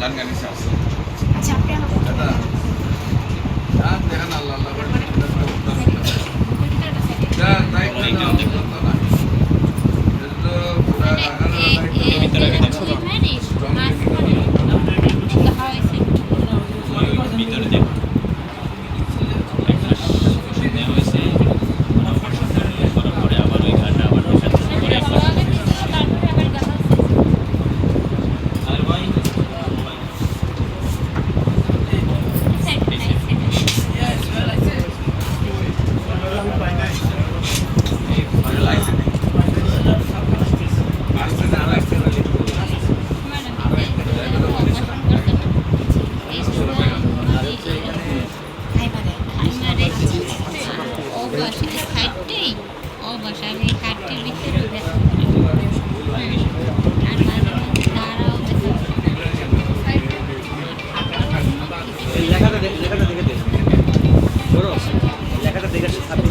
গান গান আছে আচ্ছা আপনি হাটটির ভিতরে ব্যস্ত করি। আর মাঝে মাঝে তারাও লেখাটা লেখাটা দেখে দে। লেখাটা দেখে ছাব্বিশ